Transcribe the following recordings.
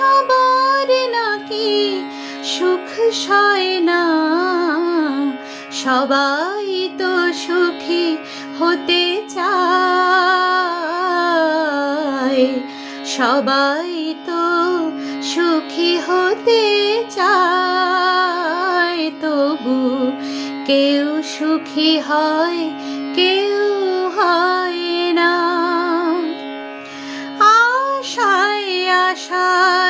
সবার নাকি সুখ সয় না? সবাই তো সুখী হতে চায়। সবাই তো সুখী হতে চায়। তবু কেউ সুখী হয়, কেউ হয় না। আশায় আশায়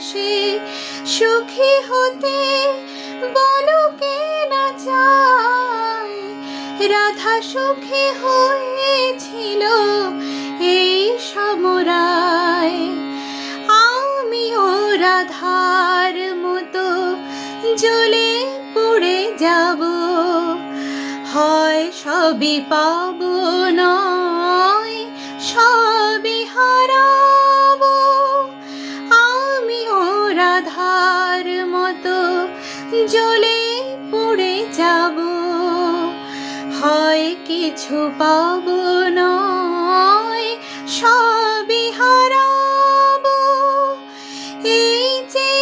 ভালোবেসে সুখী হতে বলো কে না চায়? রাধা সুখী হয়েছিল এই সমরায়। আমিও রাধার মতো জ্বলে পড়ে যাব। হয় সবই পাবো রাধার মতো জ্বলে পড়ে যাব। হয় কিছু পাব নয়, সবই হারাবো। এই যে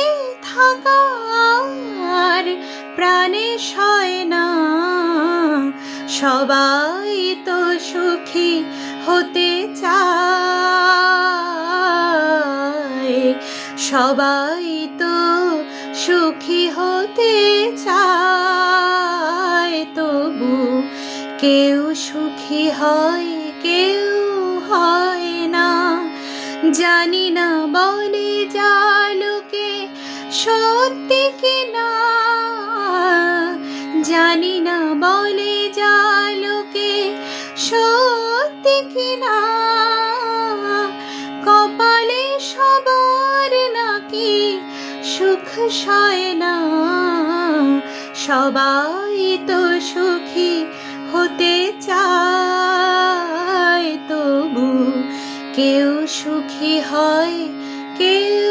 থাকার প্রাণে সয় না সবাই তো সুখী হতে চায়। সবাই হতে চায় তবু কেউ সুখী হয়, কেউ হয় না। জানি না বলে যা লোকে সত্যি কিনা। জানি সুখ সয় না। সবাই তো সুখী হতে চায় তবু কেউ সুখী হয় কেউ